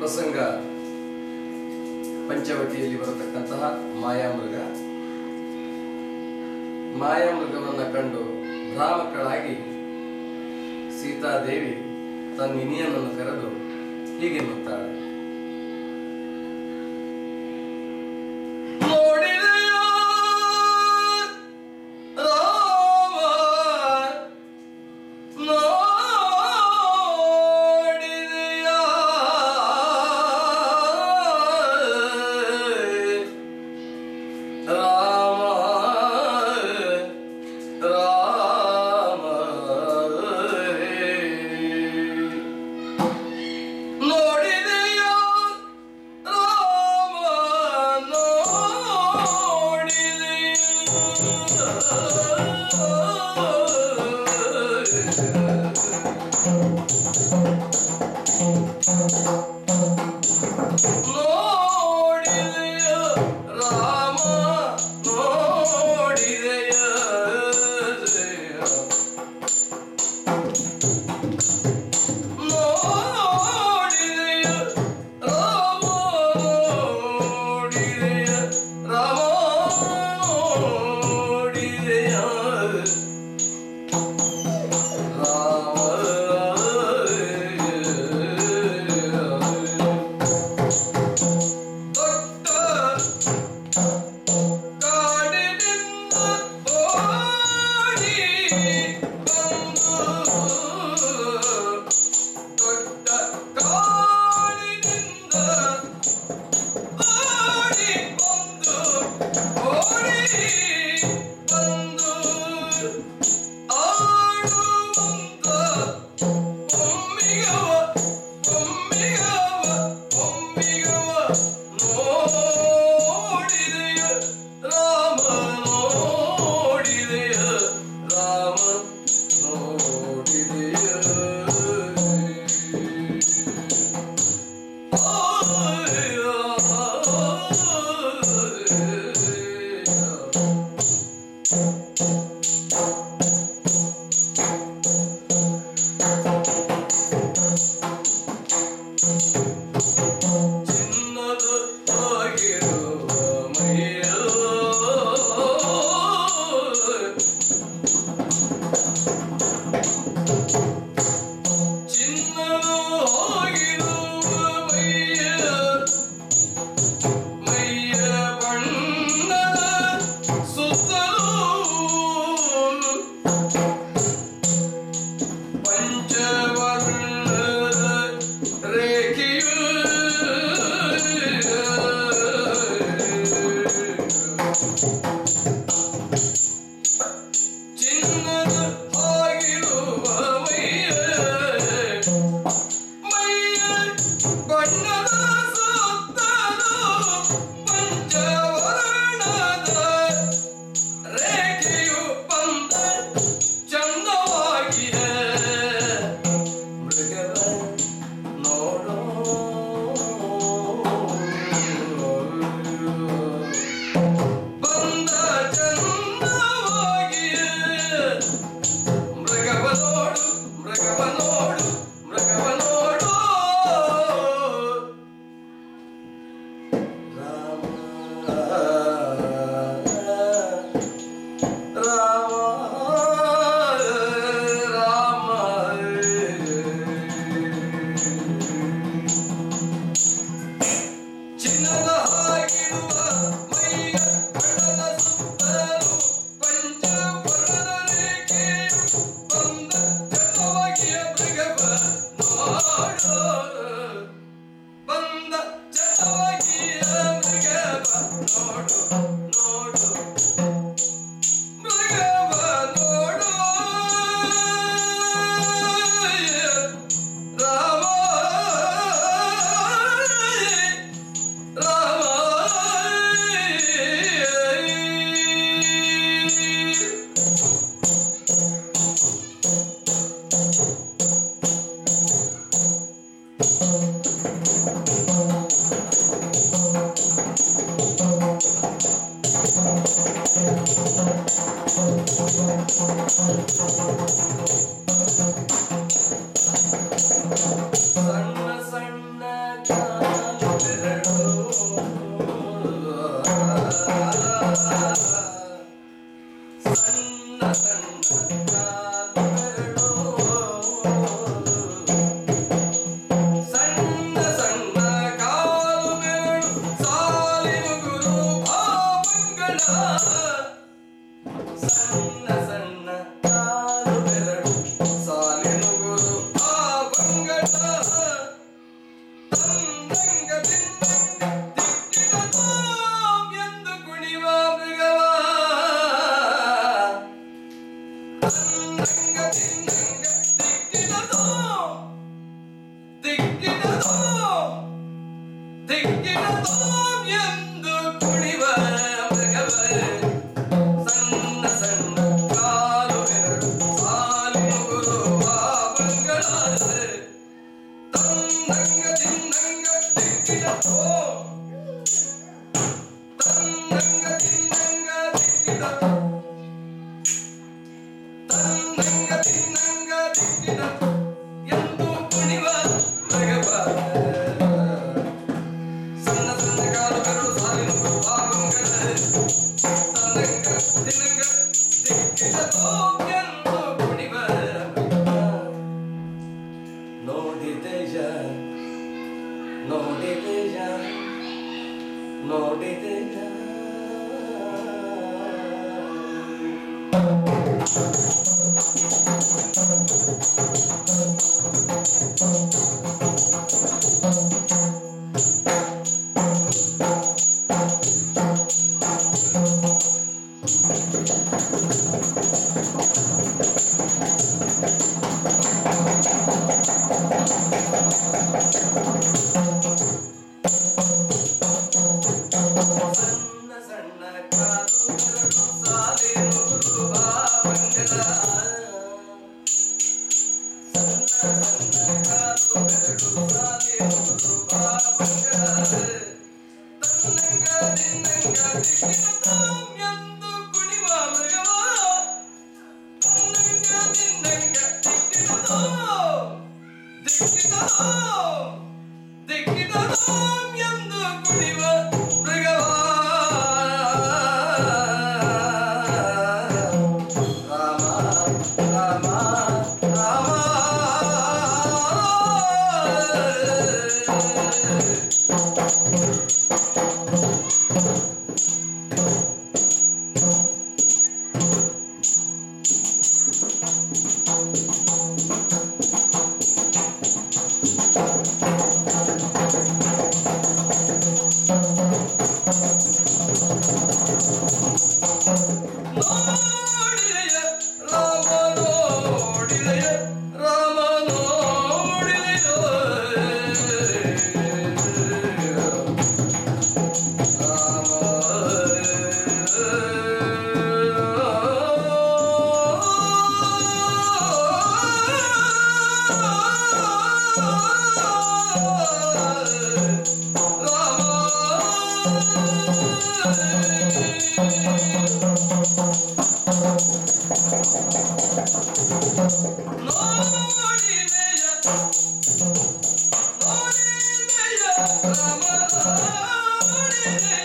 ಪ್ರಸಂಗ ಪಂಚವಟಿಯಲ್ಲಿ ಬರತಕ್ಕಂತಹ ಮಾಯಾಮೃಗ. ಮಾಯಾಮೃಗವನ್ನು ಕಂಡು ಭ್ರಾಮಕಳಾಗಿ ಸೀತಾದೇವಿ ತನ್ನ ಇನಿಯನನ್ನು ಕರೆದು ಹೀಗೆನ್ನುತ್ತಾಳೆ ನೋಡಿದೆಯೋ Recapador, recapador. Sun Think it up, think it up, yeah. Thank Yeah.